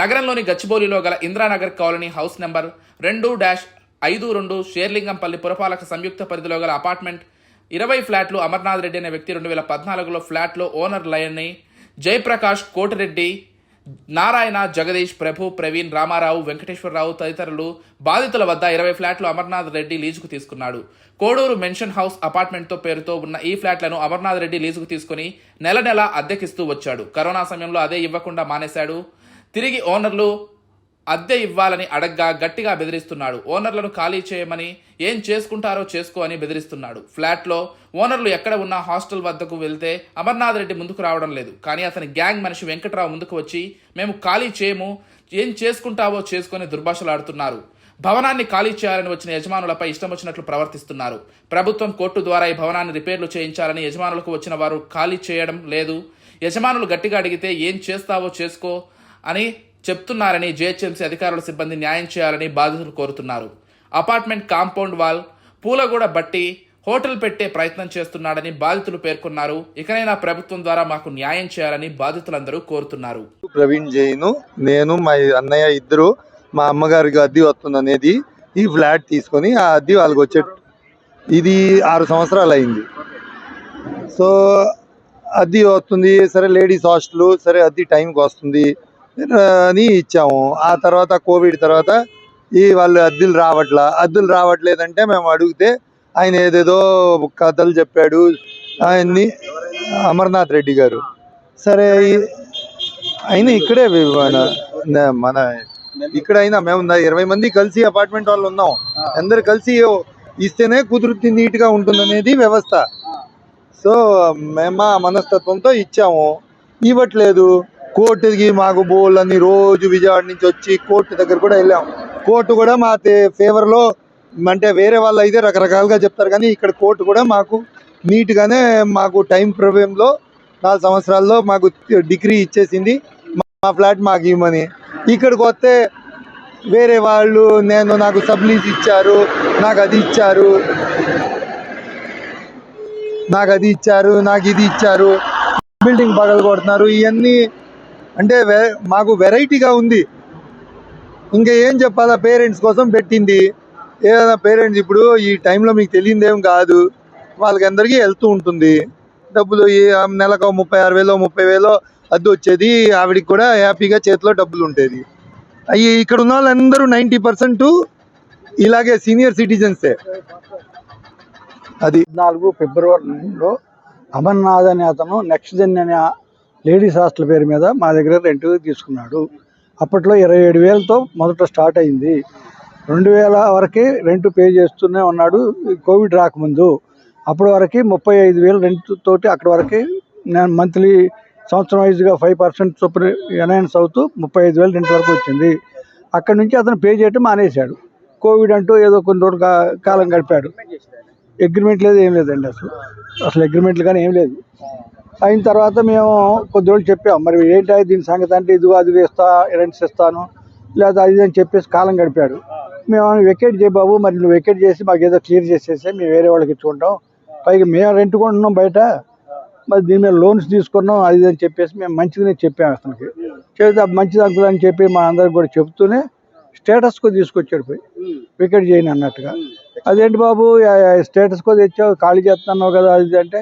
నగరంలోని గచ్చిబౌలిలో గల ఇందిరానగర్ కాలనీ హౌస్ నెంబర్ రెండు డాష్ ఐదు రెండు షేర్లింగంపల్లి పురపాలక సంయుక్త పరిధిలో గల అపార్ట్మెంట్ ఇరవై ఫ్లాట్లు అమర్నాథ్ రెడ్డి అనే వ్యక్తి రెండు వేల పద్నాలుగులో ఫ్లాట్లో ఓనర్ లయన్ని జయప్రకాష్ కోటిరెడ్డి నారాయణ జగదీష్ ప్రభు ప్రవీణ్ రామారావు వెంకటేశ్వరరావు తదితరులు బాధితుల వద్ద ఇరవై ఫ్లాట్లు అమర్నాథ్ రెడ్డి లీజుకు తీసుకున్నాడు. కోడూరు మెన్షన్ హౌస్ అపార్ట్మెంట్తో పేరుతో ఉన్న ఈ ఫ్లాట్లను అమర్నాథ్ రెడ్డి లీజుకు తీసుకుని నెల నెల అద్దెకిస్తూ వచ్చాడు. కరోనా సమయంలో అదే ఇవ్వకుండా మానేశాడు. తిరిగి ఓనర్లు అద్దె ఇవ్వాలని అడగ్గా గట్టిగా బెదిరిస్తున్నాడు. ఓనర్లను ఖాళీ చేయమని ఏం చేసుకుంటారో చేసుకో అని బెదిరిస్తున్నాడు. ఫ్లాట్లో ఓనర్లు ఎక్కడ ఉన్నా హాస్టల్ వద్దకు వెళ్తే అమర్నాథ్ రెడ్డి ముందుకు రావడం లేదు. కానీ అతని గ్యాంగ్ మనిషి వెంకట్రావు ముందుకు వచ్చి మేము ఖాళీ చేయము ఏం చేసుకుంటావో చేసుకొని దుర్భాషలాడుతున్నారు. భవనాన్ని ఖాళీ చేయాలని వచ్చిన యజమానులపై ఇష్టం వచ్చినట్లు ప్రవర్తిస్తున్నారు. ప్రభుత్వం కోర్టు ద్వారా ఈ భవనాన్ని రిపేర్లు చేయించాలని యజమానులకు వచ్చిన వారు ఖాళీ చేయడం లేదు. యజమానులు గట్టిగా అడిగితే ఏం చేస్తావో చేసుకో అని చెప్తున్నారని జేహెచ్ఎంసీ అధికారుల సిబ్బంది న్యాయం చేయాలని బాధితులు కోరుతున్నారు. అపార్ట్మెంట్ కాంపౌండ్ వాల్ పూలగూడ బట్టి హోటల్ పెట్టే ప్రయత్నం చేస్తున్నాడని బాధితులు పేర్కొన్నారు. ఇకనైనా ప్రభుత్వం ద్వారా మాకు న్యాయం చేయాలని బాధితులందరూ కోరుతున్నారు. ప్రవీణ్ జైన్ నేను మా అన్నయ్య ఇద్దరు మా అమ్మగారికి అద్దె వస్తుంది అనేది ఈ ఫ్లాట్ తీసుకొని ఆ అద్దె వాళ్ళకి వచ్చే ఇది ఆరు సంవత్సరాలు అయింది. సో అద్దె వస్తుంది సరే లేడీస్ హాస్టల్ సరే అద్దె టైంకి వస్తుంది. అని ఇచ్చాము. ఆ తర్వాత కోవిడ్ తర్వాత ఈ వాళ్ళు అద్దెలు రావట్లా? అద్దెలు రావట్లేదంటే మేము అడిగితే ఆయన ఏదేదో కథలు చెప్పాడు. ఆయన్ని అమర్నాథ్ రెడ్డి గారు. సరే ఆయన ఇక్కడే మన మన ఇక్కడ అయినా మేము ఇరవై మంది కలిసి అపార్ట్మెంట్ వాళ్ళు ఉన్నాం. అందరు కలిసి ఇస్తేనే కుదురుతుంది నీట్గా వ్యవస్థ. సో మేము మా మనస్తత్వంతో ఇచ్చాము. ఇవ్వట్లేదు. కోర్టుకి మాకు బోల్ అన్ని రోజు విజయవాడ నుంచి వచ్చి కోర్టు దగ్గర కూడా వెళ్ళాం. కోర్టు కూడా మా ఫేవర్లో అంటే వేరే వాళ్ళు అయితే రకరకాలుగా చెప్తారు కానీ ఇక్కడ కోర్టు కూడా మాకు నీట్ గానే మాకు టైం లో నాలుగు సంవత్సరాల్లో మాకు డిగ్రీ ఇచ్చేసింది. మా ఫ్లాట్ మాకు ఇవ్వమని. ఇక్కడికి వస్తే వేరే వాళ్ళు నేను నాకు సబ్లీజ్ ఇచ్చారు నాకు అది ఇచ్చారు. నాకు అది ఇచ్చారు నాకు ఇది ఇచ్చారు. బిల్డింగ్ పగలు కొడుతున్నారు ఇవన్నీ అంటే వె- మాకు వెరైటీగా ఉంది. ఇంకా ఏం చెప్పాలా? పేరెంట్స్ కోసం పెట్టింది. ఏదైనా పేరెంట్స్ ఇప్పుడు ఈ టైంలో మీకు తెలియదేం కాదు. వాళ్ళకి అందరికీ వెళ్తూ ఉంటుంది. డబ్బులు ఈ నెలకు ముప్పై ఆరు వేలో ముప్పై వేలో అద్దె వచ్చేది. ఆవిడకి కూడా హ్యాపీగా చేతిలో డబ్బులు ఉండేది. అవి ఇక్కడ ఉన్న వాళ్ళందరూ నైంటీ పర్సెంట్ ఇలాగే సీనియర్ సిటిజన్సే. అది. నాలుగు ఫిబ్రవరిలో అమర్నాథ్ అనే అతను నెక్స్ట్ జన్ అనే లేడీస్ హాస్టల్ పేరు మీద మా దగ్గర రెంట్ తీసుకున్నాడు. అప్పట్లో ఇరవై ఏడు వేలతో మొదట స్టార్ట్ అయింది. రెండు వేల వరకే రెంట్ పే చేస్తూనే ఉన్నాడు కోవిడ్ రాకముందు. అప్పటి వరకు ముప్పై ఐదు వేలు రెంట్ తోటి అక్కడి వరకు నేను మంత్లీ సంవత్సరం వైజ్గా ఫైవ్ పర్సెంట్ చొప్పున ఎనౌన్స్ అవుతూ ముప్పై ఐదు వేలు రెంట్ వరకు వచ్చింది. అక్కడి నుంచి అతను పే చేయటం మానేశాడు. కోవిడ్ అంటూ ఏదో కొన్ని రోజులు కాలం గడిపాడు. అగ్రిమెంట్ లేదు ఏం లేదండి అసలు. అసలు అగ్రిమెంట్లు కానీ ఏం లేదు. అయిన తర్వాత మేము కొద్ది రోజులు చెప్పాం మరి ఏంటి దీని సంగతి? అంటే ఇదిగో అది ఇస్తా రెంట్స్ ఇస్తాను లేదా అది ఇది అని చెప్పేసి కాలం గడిపాడు. మేము వెకేట్ చేయ బాబు మరి నువ్వు వెకేట్ చేసి మాకు ఏదో క్లియర్ చేసేసి మేము వేరే వాళ్ళకి ఇచ్చుకుంటాం. పైగా మేము రెంట్ కొంటున్నాం బయట మరి దీని మీద లోన్స్ తీసుకున్నాం అది అని చెప్పేసి మేము మంచిగానే చెప్పాము అతనికి. చేస్తే మంచిది అంకుల్ అని చెప్పి మా అందరికి కూడా చెప్తూనే స్టేటస్కో తీసుకొచ్చాడు పోయి. వికెట్ చేయను అన్నట్టుగా. అదేంటి బాబు స్టేటస్కో తెచ్చావు ఖాళీ చేస్తున్నావు కదా అది అంటే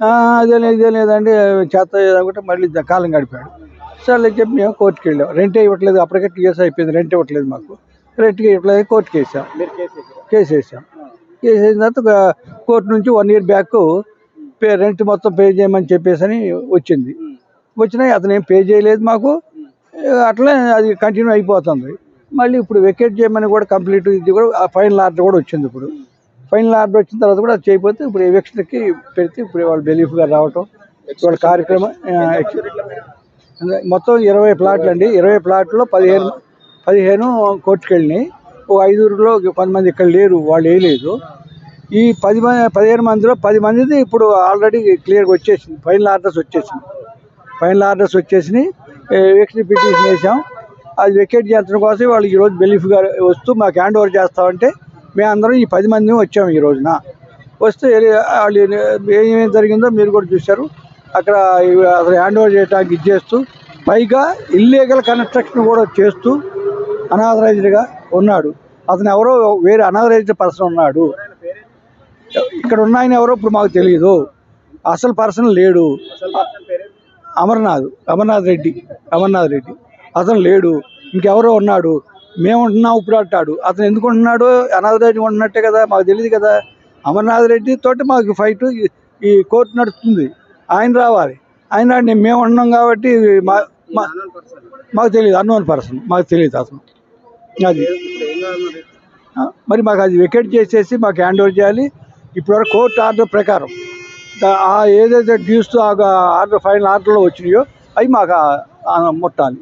అదే లేదు ఇదే లేదండి చేత అనుకుంటే మళ్ళీ కాలం గడిపాడు. సరే చెప్పి మేము కోర్టుకి వెళ్ళాం. రెంటే ఇవ్వట్లేదు అప్పటికే కేసు అయిపోయింది రెంట్ ఇవ్వట్లేదు మాకు. రెంట్కి ఇవ్వట్లేదు కోర్టుకి వేసాం. కేసు వేసాం. కేసు వేసిన తర్వాత కోర్టు నుంచి one year back pay rent మొత్తం పే చేయమని చెప్పేసి అని వచ్చింది. వచ్చినాయి అతను ఏం పే చేయలేదు మాకు. అట్లే అది కంటిన్యూ అయిపోతుంది. మళ్ళీ ఇప్పుడు వెకేట్ చేయమని కూడా కంప్లీట్ ఇది కూడా ఫైనల్ ఆర్డర్ కూడా వచ్చింది ఇప్పుడు. ఫైనల్ ఆర్డర్ వచ్చిన తర్వాత కూడా చేయకపోతే ఇప్పుడు ఎలక్షన్కి పెడితే ఇప్పుడు వాళ్ళు బెలీఫ్గా రావటం వాళ్ళ కార్యక్రమం మొత్తం ఇరవై ప్లాట్లు అండి. ఇరవై ప్లాట్లో పదిహేను పదిహేను కోర్టుకు వెళ్ళినాయి. ఓ ఐదుగురిలో కొంతమంది ఇక్కడ లేరు వాళ్ళు వేయలేదు. ఈ పది మంది పదిహేను మందిలో పది మందిది ఇప్పుడు ఆల్రెడీ క్లియర్గా వచ్చేసింది. ఫైనల్ ఆర్డర్స్ వచ్చేసింది. ఫైనల్ ఆర్డర్స్ వచ్చేసినాయి. ఎక్స్ట్రీ పిటిషన్ వేసాం. అది వెకేట్ చేయించడం కోసం వాళ్ళు ఈరోజు బెలీఫ్గా వస్తూ మాకు హ్యాండ్ ఓవర్ చేస్తామంటే మేమందరం ఈ పది మంది వచ్చాము ఈ రోజున. వస్తే వాళ్ళు ఏమేమి జరిగిందో మీరు కూడా చూశారు. అక్కడ అసలు హ్యాండ్ ఓవర్ చేయడానికి ఇచ్చేస్తూ పైగా ఇల్లీగల్ కన్స్ట్రక్షన్ కూడా చేస్తూ అనాథరైజ్డ్గా ఉన్నాడు. అతను ఎవరో వేరే అనాథరైజ్డ్ పర్సన్ ఉన్నాడు. ఇక్కడ ఉన్న ఆయన ఎవరో ఇప్పుడు మాకు తెలియదు అసలు పర్సన్ లేడు. అమర్నాథ్ అమర్నాథ్ రెడ్డి అమర్నాథ్ రెడ్డి. అతను లేడు. ఇంకెవరో ఉన్నాడు. మేము ఉంటున్నాం ఇప్పుడు అంటాడు. అతను ఎందుకు ఉంటున్నాడు అనాథ రెడ్డి ఉంటున్నట్టే కదా మాకు తెలియదు కదా. అమర్నాథ్ రెడ్డి తోటి మాకు ఫైట్ ఈ కోర్టు నడుస్తుంది ఆయన రావాలి. ఆయన రాని మేము ఉన్నాం కాబట్టి మా మాకు తెలియదు అన్నోన్ పర్సన్ మాకు తెలియదు అసలు. అది. మరి మాకు అది వికెట్ చేసేసి మాకు హ్యాండ్ ఓవర్ చేయాలి. ఇప్పటివరకు కోర్టు ఆర్డర్ ప్రకారం. ఆ ఏదైతే డ్యూస్ ఆర్డర్ ఫైనల్ ఆర్డర్లో వచ్చినాయో అవి మాకు ఆ ముట్టాలి.